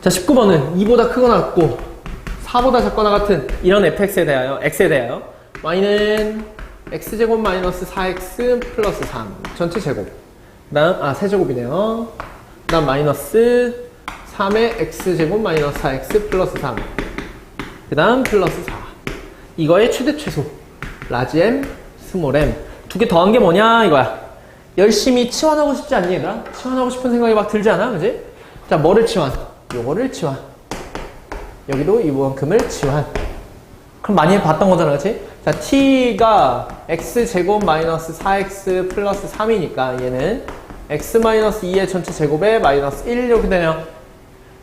자, 19번은 2보다 크거나 같고 4보다 작거나 같은 이런 fx에 대하여 x에 대하여 y는 x제곱 마이너스 4x 플러스 3 전체 제곱 그 다음 아 세제곱이네요 그 다음 마이너스 3의 x제곱 마이너스 4x 플러스 3 그 다음 플러스 4 이거의 최대 최소 라지 m 스몰 m 두 개 더한 게 뭐냐 이거야 열심히 치환하고 싶지 않니 얘들아? 치환하고 싶은 생각이 막 들지 않아? 그지? 자 뭐를 치환? 요거를 치환. 여기도 이만큼을 치환. 그럼 많이 봤던 거잖아 그치? 자 t가 x제곱 마이너스 4x 플러스 3이니까 얘는 x 마이너스 2의 전체 제곱에 마이너스 1 이렇게 되네요.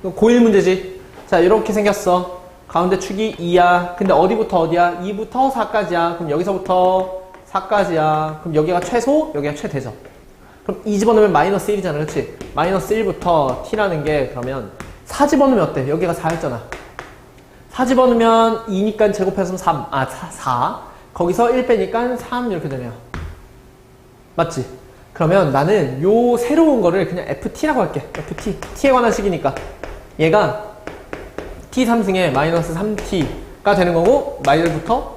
이거 고1 문제지? 자 이렇게 생겼어. 가운데 축이 2야. 근데 어디부터 어디야? 2부터 4까지야. 그럼 여기서부터 4까지야. 그럼 여기가 최소 여기가 최대죠. 그럼 2 집어넣으면 마이너스 1이잖아 그렇지? 마이너스 1부터 t라는 게 그러면 4 집어넣으면 어때? 여기가 4였잖아 4 집어넣으면 2니까 제곱해서 3, 아 4, 4. 거기서 1 빼니까 3 이렇게 되네요 맞지? 그러면 나는 요 새로운 거를 그냥 ft라고 할게 ft t에 관한 식이니까 얘가 t 3승에 마이너스 3t가 되는 거고 마일부터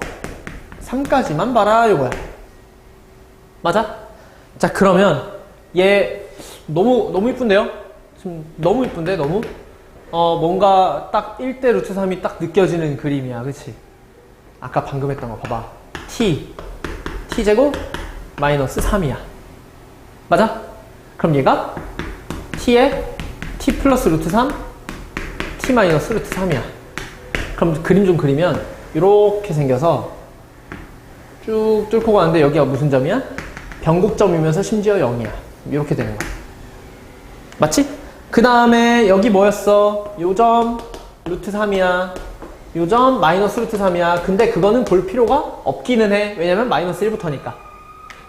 3까지만 봐라 요거야 맞아? 자 그러면 얘 너무 너무 이쁜데요? 지금 너무 이쁜데 너무? 어 뭔가 딱 1대 루트 3이 딱 느껴지는 그림이야 그치? 아까 방금 했던 거 봐봐 t t제곱 마이너스 3이야 맞아? 그럼 얘가 t에 t 플러스 루트 3 t 마이너스 루트 3이야 그럼 그림 좀 그리면 이렇게 생겨서 쭉 뚫고 가는데 여기가 무슨 점이야? 변곡점이면서 심지어 0이야. 이렇게 되는 거야. 맞지? 그 다음에 여기 뭐였어? 요점 루트 3이야. 요점 마이너스 루트 3이야. 근데 그거는 볼 필요가 없기는 해. 왜냐면 마이너스 1부터니까.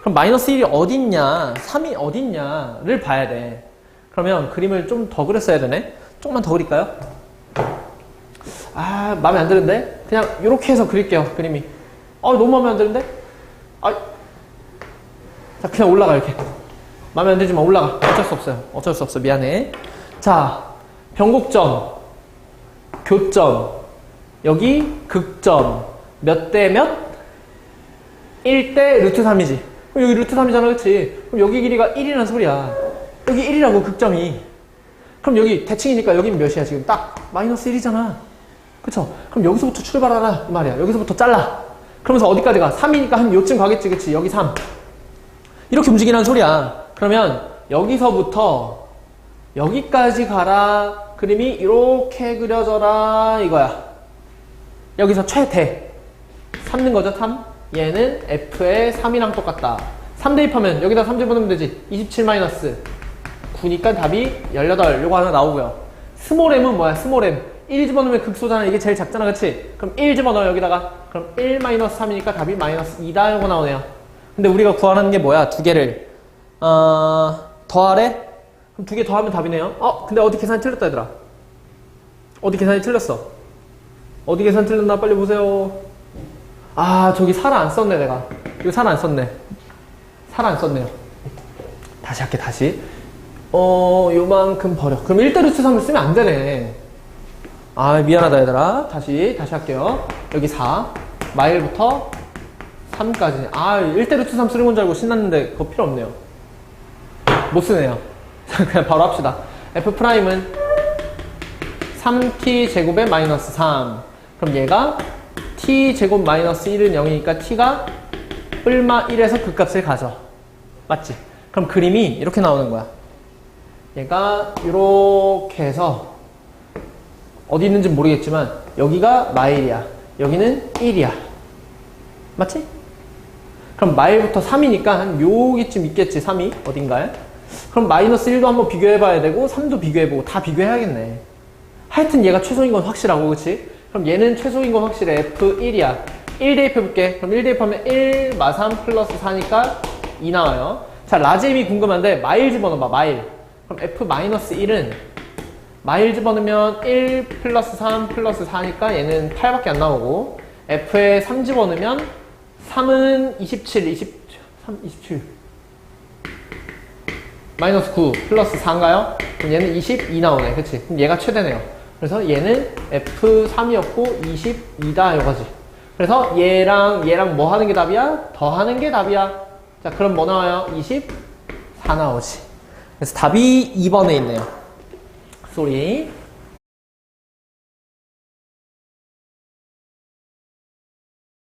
그럼 마이너스 1이 어딨냐? 3이 어딨냐를 봐야 돼. 그러면 그림을 좀 더 그렸어야 되네. 조금만 더 그릴까요? 아, 마음에 안 드는데? 그냥 이렇게 해서 그릴게요, 그림이. 아, 너무 마음에 안 드는데? 아, 자, 그냥 올라가, 이렇게. 마음에 안 들지만 올라가. 어쩔 수 없어요. 어쩔 수 없어. 미안해. 자, 변곡점, 교점, 여기 극점, 몇 대 몇? 1대 루트 3이지. 그럼 여기 루트 3이잖아, 그치? 그럼 여기 길이가 1이라는 소리야. 여기 1이라고, 극점이. 그럼 여기 대칭이니까 여긴 몇이야, 지금? 딱 마이너스 1이잖아. 그쵸? 그럼 여기서부터 출발하라, 이 말이야. 여기서부터 잘라. 그러면서 어디까지 가? 3이니까 한 요쯤 가겠지, 그치? 여기 3. 이렇게 움직이라는 소리야. 그러면 여기서부터 여기까지 가라. 그림이 이렇게 그려져라. 이거야. 여기서 최대. 3는 거죠, 3? 얘는 F의 3이랑 똑같다. 3 대입하면 여기다 3 집어넣으면 되지. 27 마이너스. 9니까 답이 18. 요거 하나 나오고요. 스몰 m은 뭐야? 스몰 m. 1 집어넣으면 극소잖아. 이게 제일 작잖아. 그치? 그럼 1 집어넣어 여기다가. 그럼 1 마이너스 3이니까 답이 마이너스 2다. 요거 나오네요. 근데 우리가 구하는 게 뭐야? 두 개를. 어, 더하래? 그럼 두 개 더 하면 답이네요. 어, 근데 어디 계산이 틀렸다, 얘들아. 어디 계산이 틀렸어? 어디 계산 틀렸나? 빨리 보세요. 아, 저기 살 안 썼네, 내가. 이거 살 안 썼네. 살 안 썼네요. 다시 할게, 다시. 어, 요만큼 버려. 그럼 1대 루트 3을 쓰면 안 되네. 아, 미안하다, 얘들아. 다시, 다시 할게요. 여기 4. 마일부터 3까지. 아, 1대 루트 3 쓰는 건 줄 알고 신났는데, 그거 필요 없네요. 못 쓰네요. 그냥 바로 합시다. F'은 3t 제곱에 마이너스 3. 그럼 얘가 t 제곱 마이너스 1은 0이니까 t가 뿔마 1에서 그 값을 가져. 맞지? 그럼 그림이 이렇게 나오는 거야. 얘가 이렇게 해서 어디 있는지 모르겠지만 여기가 마일이야. 여기는 1이야. 맞지? 그럼 마일부터 3이니까 한 여기쯤 있겠지 3이 어딘가에 그럼 마이너스 1도 한번 비교해봐야 되고 3도 비교해보고 다 비교해야겠네. 하여튼 얘가 최소인 건 확실하고 그치? 그럼 얘는 최소인 건 확실해. F1이야. 1 대입해볼게. 그럼 1 대입하면 1 마3 플러스 4니까 2 나와요. 자 라지엠이 궁금한데 마일 집어넣어봐 마일. 그럼 F 마이너스 1은 마일 집어넣으면 1 플러스 3 플러스 4니까 얘는 8밖에 안 나오고 F에 3 집어넣으면 3은 27, 20, 3, 27. 마이너스 9 플러스 4인가요? 그럼 얘는 22 나오네. 그치? 그럼 얘가 최대네요. 그래서 얘는 F3이었고 22다 이거지. 그래서 얘랑 얘랑 뭐 하는 게 답이야? 더 하는 게 답이야. 자, 그럼 뭐 나와요? 24 나오지. 그래서 답이 2번에 있네요. 쏘리.